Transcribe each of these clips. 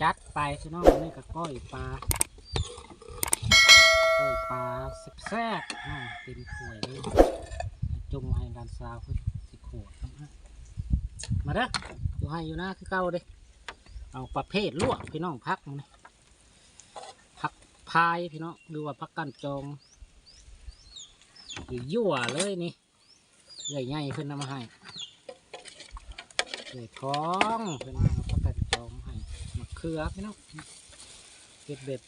จัดไปพี่น้องนี่ก็ก้อยปลาก้อยปลาแซ่บๆอ่าเต็มถ้วยเลยจงให้ดานสาวเพิ่นสิขวดมาเด้ออยู่ให้อยู่นะคือเก่าเด้เอาประเภทลวกพี่น้องพักนี่ผักพายพี่น้องหรือว่าผักกันจองหรือยั่วเลยนี่ใหญ่ๆขึ้นนำมาให้ใหญ่ท้องเพิ่นเอาผักกันจองให้ มะเขือพี่น้องเก็บเบ็ด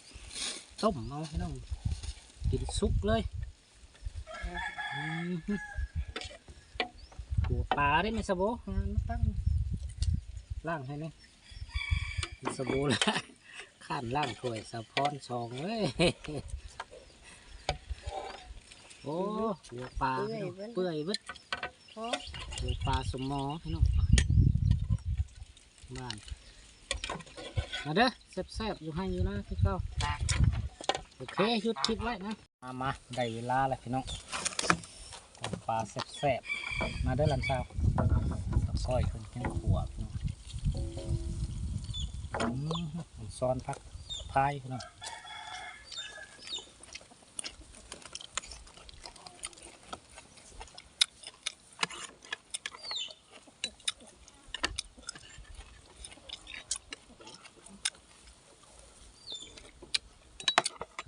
ต้มเอาพี่น้องกินสุกเลยอืมฮึหัวปลาได้ไหมสะโบงานมาตั้งล่างให้นี่มีสะโบแล้วข้านล่างถ้วยสะพอนซองเลยโอ้หัวปลาพี่น้องเปื่อยเบิดโอ้หัวปลาสมอพี่น้องบ้าน มาเด้อแซ่บๆอยู่ให้อยู่นะพี่เก้าโอเคหยุดคลิปไว้นะมามาได้เวลาแล้วพี่น้องปลาแซ่บๆมาเด้อลันสาวตะซอยคนกินขวบพี่น้องอืมซ้อนพักพายพี่น้อง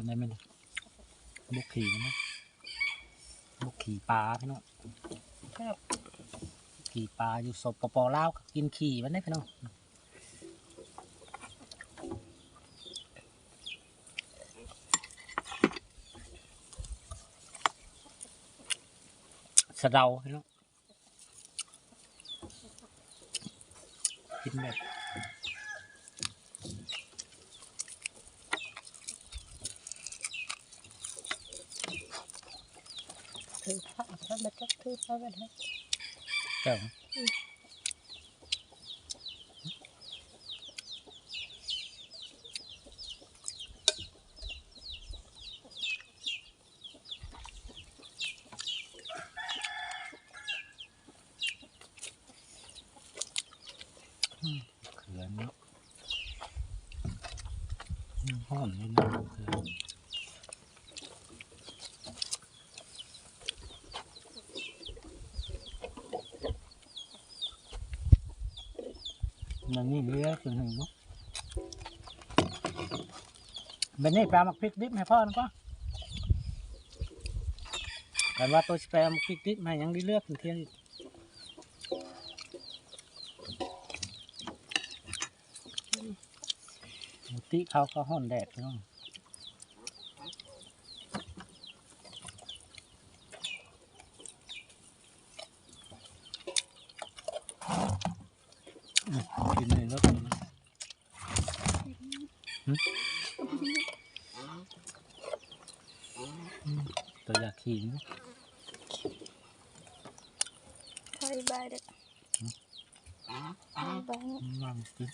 ได้ไหมเนี่ยบุกขี่นะบุกขี่ปลาพี่น้องครับขี่ปลาอยู่สปปลาวก็กินขี่มันได้พี่น้องสะเดาพี่น้องกินแบบ ถือผ้าถ้ามันก็ถือผ้าไปได้เจ้าเขือนเนาะอืมห้อนเลยนะเขือน มันนี่เรือขึ้นหนึ่งเนาะเป็นนี่ปลาหมักพริกดิบให้พ่อนะก็แต่ว่าตัวสแปรหมักพริกดิบให้ยังได้เลือกถึงเที่ยงติเขาก็ห่อนแดดเนาะอืมกินเลยแล้วกันนะหึอืม ตัวอยากขี่นะไทยบายเด็กไทยบายนั่งกิน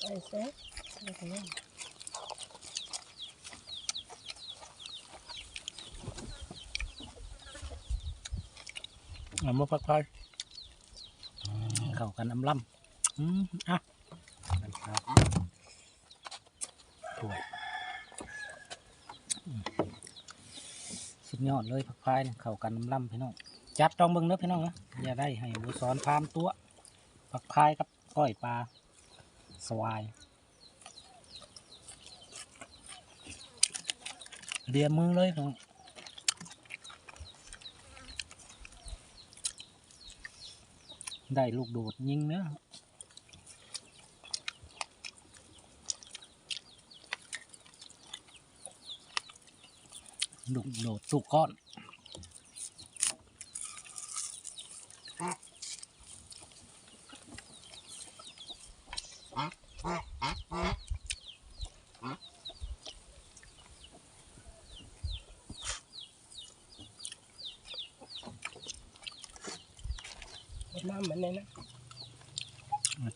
ไอ้เซ่ไอ้คนนี้ เอามาพักพายเข้ากันน้ำล่ำอืมอะนะครับถ้วยสุดยอดเลยพักพายเนี่ยเข้ากันน้ำล่ำพี่น้องจัดจองเบิ้งเด้อพี่น้องนะอย่าได้ให้บัวสอนพามตัวผักพายกับก้อยปลาสวายเดียมือเลยพี่น้อง ได้ลูกโดดยิงเนื้อลูกโดดตุกก้อนน้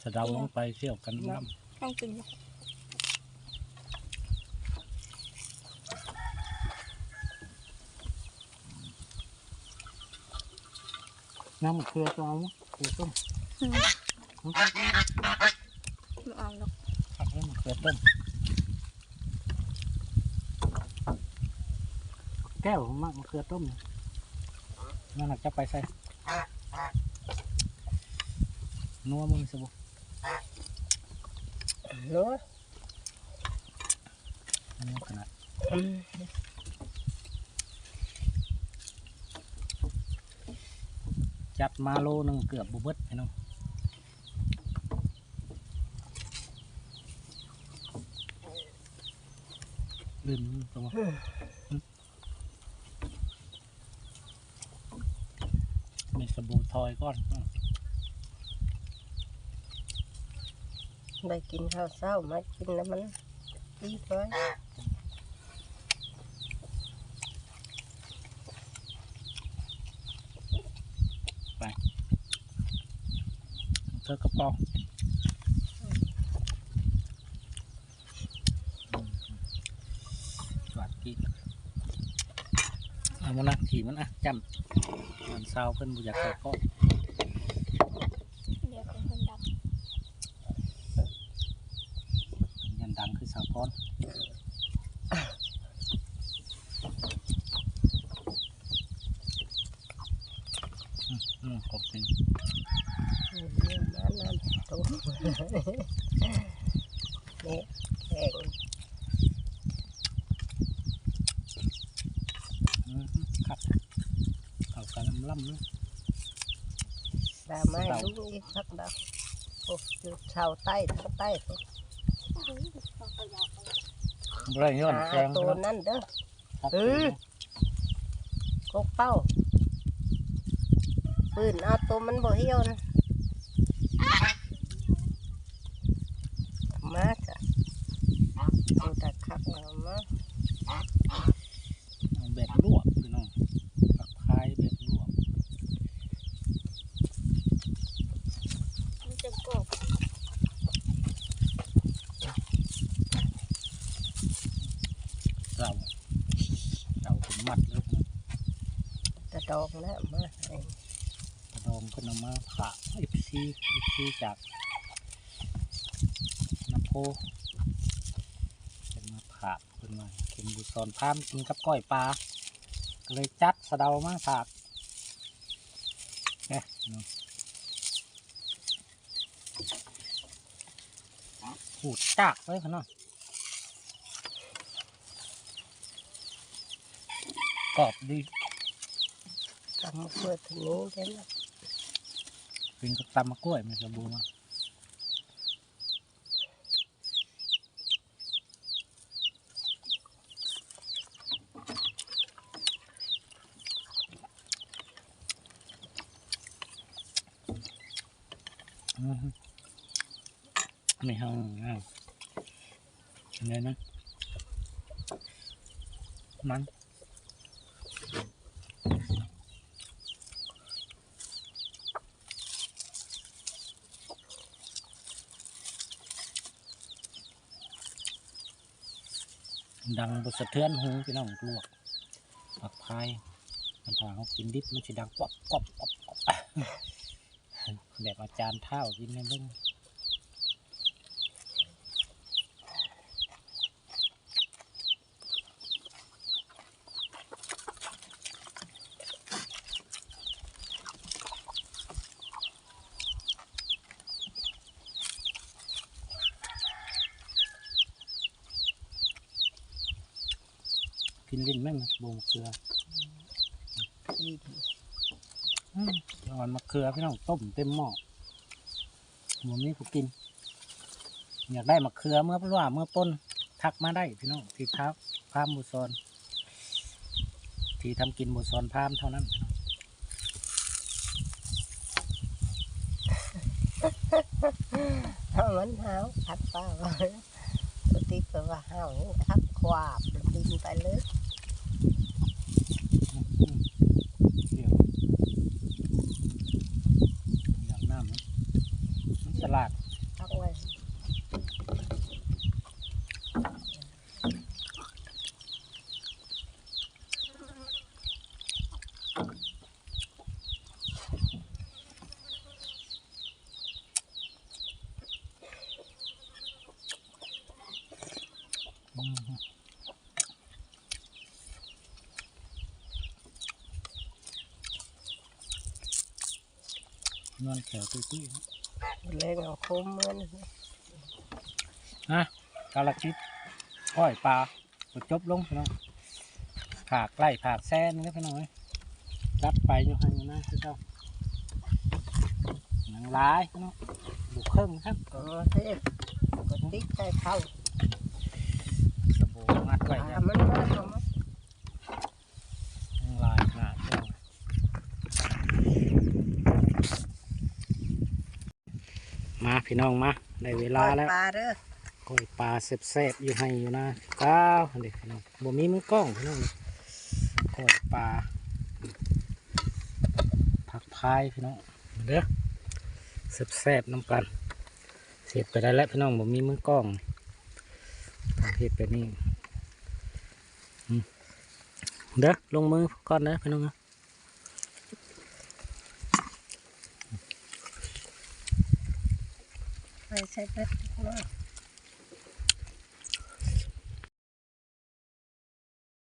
ะเดาลงไปเที่ยวกันน้ำต้องกินน้ำเกลือจะเอามั้เกลือต้มลูกอ่อนลูกผันเกลือต้มแก้วมันเกลือต้มนี่นั่หนักจะไปใส่นัวมึงสบุ เนาะอันนี้ขนาดจัดมาโลนึงเกือบบุบเบิดพี่น้องลืมตรงมีสบู่ทอยก้อนอ้อ ได้กินข้าวเช้ามากินแล้วมันดีไปเธอกระป๋องสวัสดีเอามานะขี่มันอะจำมันเศร้าเพิ่นบุอยากใส่ก้อน เดี๋ยวเป็นคนดับ ยัน ดังคือสาวพรอืมอืมขอบคุณเรื่องมาน้ำต้มเนี่ยแข็งอืมครับเอาการลำล่ำเนาะดาไม้ลูกอีกพักดาวโอ้อยู่ชาวใต้ทางใต้พว กบริย้อนหาแจงตัวเนาะนั่นเด้อครับเออกกเป้าปืนเอาตัวมันบ่เหี่ยวนะมาจ้ะตัวตะคักเอามาเอาแบบลวกพี่น้องผักพายแบบลวก มันจะกบ เราเราถึงมัดเลยนะ ตะ ดองแล้วมาให้กระดองก็นำมาผ่าเอฟซีเอฟซีจากนาโพเป็นมาผ่าเป็นมาเข็มบุษรพามกินกับก้อยปลาก็เลยจัดสะเดามาผ่าเนี่ยพี่น้องหูจากเลยพี่น้องกรอบดี ทำเพื่อถึงนี้ได้ไหมเป็นกับตำมะกล้วยมันจะบูมาอือฮึไม่ห้องอ้าวอันนี้นะมัน ดังบสะเทือนหูพี่น้องลวกผักพายมันถ้าเขากินดิบมันจะดังกรอบกรอบกรอบกรอบแบบอาจารย์เท่ากินในเรื่อง กินลิ้นแม่งบูมะเขือดีดีอืมรางวัลมะเขือพี่น้องต้มเต็มหม้อหมูนี้กูกิน อยากได้มะเขือเมื่อว่าเมื่อป้นทักมาได้พี่น้องที่พักพามบุซอนที่ทำกินบุซอนพามเท่านั้นพี่น้องถ้ามันหาวคัดป้าว่าตัวติ๊กไปว่าหาวนี่คัดควาบดินไปเลย Mm-hmm. นอนแถวตุ้ยๆเลยเอาคมเหมือนนะกาลจิตก้อยปลาก็จบลงพี่น้องผากไล่ผากแซนนี่พี่น้องเอ้ยจัดไปอยู่ให้นะพี่เจ้าหนังร้ายพี่น้องบุกเครื่องครับเออเทพก็ติ๊กใจเข้าสบู่มัดไว้ตาเนี่ย มันมาทำ หนังลายขนาดพี่น้องมา พี่น้องมาได้เวลาแล้วปลาเด้อก้อยปลาแซ่บๆอยู่ให้อยู่นะก้าวเด็กพี่น้องบ่มีมือกล้องพี่น้องก้อยปลาผักพายพี่น้องมาเด้อแซ่บๆน้ำกันเสร็จไปได้แล้วพี่น้องบ่มีมือกล้องต้องเฮ็ดไปนี่อืมเด้อลงมือก่อนเด้อพี่น้องนะ ไปใช้เพชรเนาะ